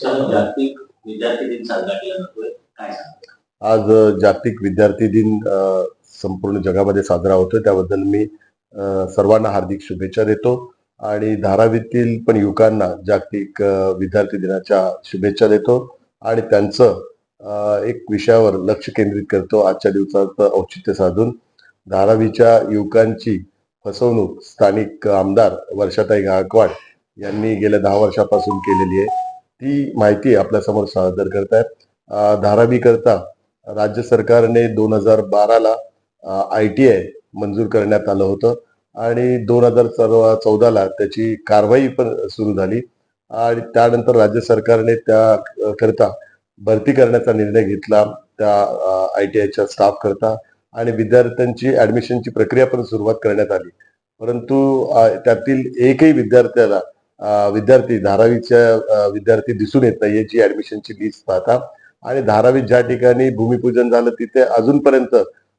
जागतिक विद्यार्थी दिन साजरा केला जातोय. काय आज जागतिक विद्यार्थी दिन संपूर्ण जगामध्ये साजरा होतोय. त्याबद्दल मी सर्वांना हार्दिक शुभेच्छा देतो. आणि धारावीतील पण युवकांना जागतिक विद्यार्थी दिनाच्या शुभेच्छा देतो. आणि त्यांचं एक विषयावर लक्ष केंद्रित करतो आजच्या दिवसात औचित्य साधून. धारावीच्या युवकांची फसवणूक स्थानिक आमदार वर्षाताई गायकवाड यांनी गेल्या दहा वर्षापासून केलेली आहे. ती माहिती आपल्यासमोर सादर करतायत. आहेत धारावी करता राज्य सरकारने दोन हजार बाराला आय टी आय मंजूर करण्यात आलं होतं. आणि दोन हजार चौदाला त्याची कारवाई पण सुरू झाली. आणि त्यानंतर राज्य सरकारने त्या करता भरती करण्याचा निर्णय घेतला. त्या आय टी आयच्या स्टाफ करता. आणि विद्यार्थ्यांची ऍडमिशनची प्रक्रिया पण सुरुवात करण्यात आली. परंतु त्यातील एकही विद्यार्थ्याला विद्यार्थी धारावीच्या विद्यार्थी दिसून येत नाहीये जी ऍडमिशनची लिस्ट पाहता. आणि धारावीत ज्या ठिकाणी भूमिपूजन झालं तिथे अजूनपर्यंत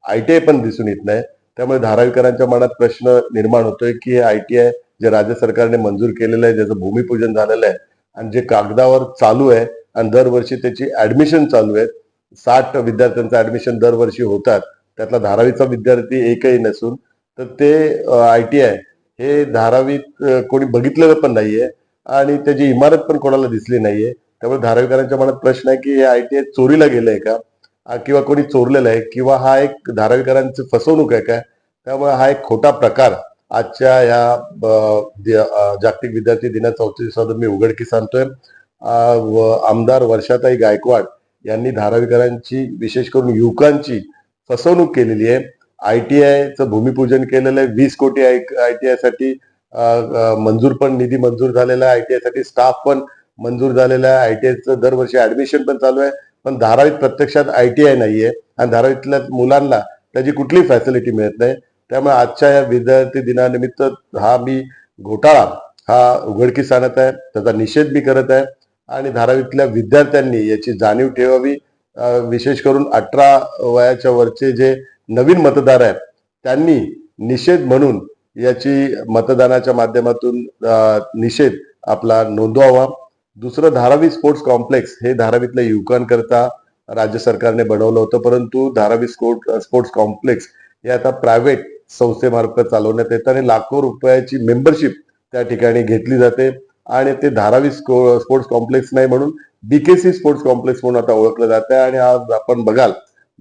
आय टी आय पण दिसून येत नाही. त्यामुळे धारावीकरांच्या मनात प्रश्न निर्माण होतोय की हे आय टी आय जे राज्य सरकारने मंजूर केलेलं आहे ज्याचं भूमिपूजन झालेलं आहे आणि जे कागदावर चालू आहे आणि दरवर्षी त्याची ऍडमिशन चालू आहे साठ विद्यार्थ्यांचं ऍडमिशन दरवर्षी होतात. त्यातला धारावीचा विद्यार्थी एकही नसून तर ते आय टी आय हे धारावीत कोणी बघितलेलं पण नाहीये आणि त्याची इमारत पण कोणाला दिसली नाहीये. त्यामुळे धारावीकरांच्या मनात प्रश्न आहे की हे आय टी आय चोरीला गेलंय का? किंवा कोणी चोरलेलं आहे? किंवा हा एक धारावीकरांची फसवणूक आहे का? त्यामुळे हा एक खोटा प्रकार आजच्या या ब- जागतिक विद्यार्थी दिनाचा औचित्य साधून मी उघडकीस आणतोय. व आमदार वर्षाताई गायकवाड यांनी धारावीकरांची विशेष करून युवकांची फसवणूक केलेली आहे. आय टी आयचं भूमिपूजन केलेलं आहे. वीस कोटी आय टी आयसाठी मंजूर पण निधी मंजूर झालेला आहे. आय टी आयसाठी स्टाफ पण मंजूर झालेला आहे. आय टी आयचं दरवर्षी ऍडमिशन पण चालू आहे. पण धारावीत प्रत्यक्षात आय टी आय नाहीये. आणि धारावीतल्या मुलांना त्याची कुठलीही फॅसिलिटी मिळत नाही. त्यामुळे आजच्या या विद्यार्थी दिनानिमित्त हा मी घोटाळा हा उघडकीस आणत आहे. त्याचा निषेध मी करत आहे. आणि धारावीतल्या विद्यार्थ्यांनी याची जाणीव ठेवावी. विशेष करून अठरा वयाच्या वरचे जे नवीन मतदार आहेत त्यांनी निषेध म्हणून याची मतदानाच्या माध्यमातून निषेध आपला नोंदवावा. दुसरं धारावी स्पोर्ट्स कॉम्प्लेक्स हे धारावीतल्या युवकांकरता राज्य सरकारने बनवलं होतं परंतु धारावी स्पोर्ट स्पोर्ट्स कॉम्प्लेक्स हे आता प्रायव्हेट संस्थेमार्फत चालवण्यात येतं आणि लाखो रुपयाची मेंबरशिप त्या ठिकाणी घेतली जाते. आणि ते धारावी स्को- स्पोर्ट्स कॉम्प्लेक्स नाही म्हणून बीकेसी स्पोर्ट्स कॉम्प्लेक्स म्हणून आता ओळखलं जातं आहे आणि आज आपण बघाल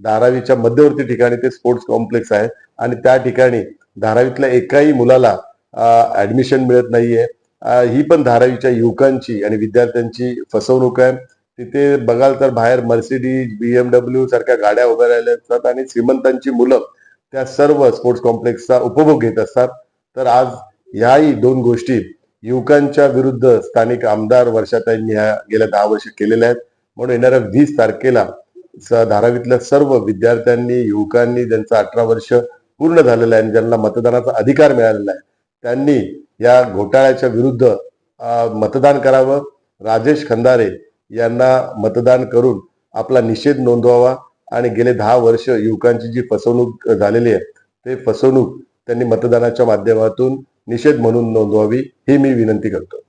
धारावीच्या मध्यवर्ती ठिकाणी ते स्पोर्ट्स कॉम्प्लेक्स आहे. आणि त्या ठिकाणी धारावीतल्या एकाही मुलाला ऍडमिशन मिळत नाहीये. ही पण धारावीच्या युवकांची आणि विद्यार्थ्यांची फसवणूक आहे. तिथे बघाल तर बाहेर मर्सिडीज बीएमडब्ल्यू सारख्या गाड्या उभ्या राहिल्या असतात आणि श्रीमंतांची मुलं त्या सर्व स्पोर्ट्स कॉम्प्लेक्सचा उपभोग घेत असतात. तर आज ह्याही दोन गोष्टी युवकांच्या विरुद्ध स्थानिक आमदार वर्षाताईंनी ह्या गेल्या दहा वर्ष केलेल्या आहेत. म्हणून येणाऱ्या वीस तारखेला धारावीतल्या सर्व विद्यार्थ्यांनी युवकांनी ज्यांचं अठरा वर्ष पूर्ण झालेलं आहे आणि ज्यांना मतदानाचा अधिकार मिळालेला आहे त्यांनी या घोटाळ्याच्या विरुद्ध मतदान करावं. राजेश खंदारे यांना मतदान करून आपला निषेध नोंदवावा आणि गेले दहा वर्ष युवकांची जी फसवणूक झालेली आहे ते फसवणूक त्यांनी मतदानाच्या माध्यमातून निषेध म्हणून नोंदवावी ही मी विनंती करतो.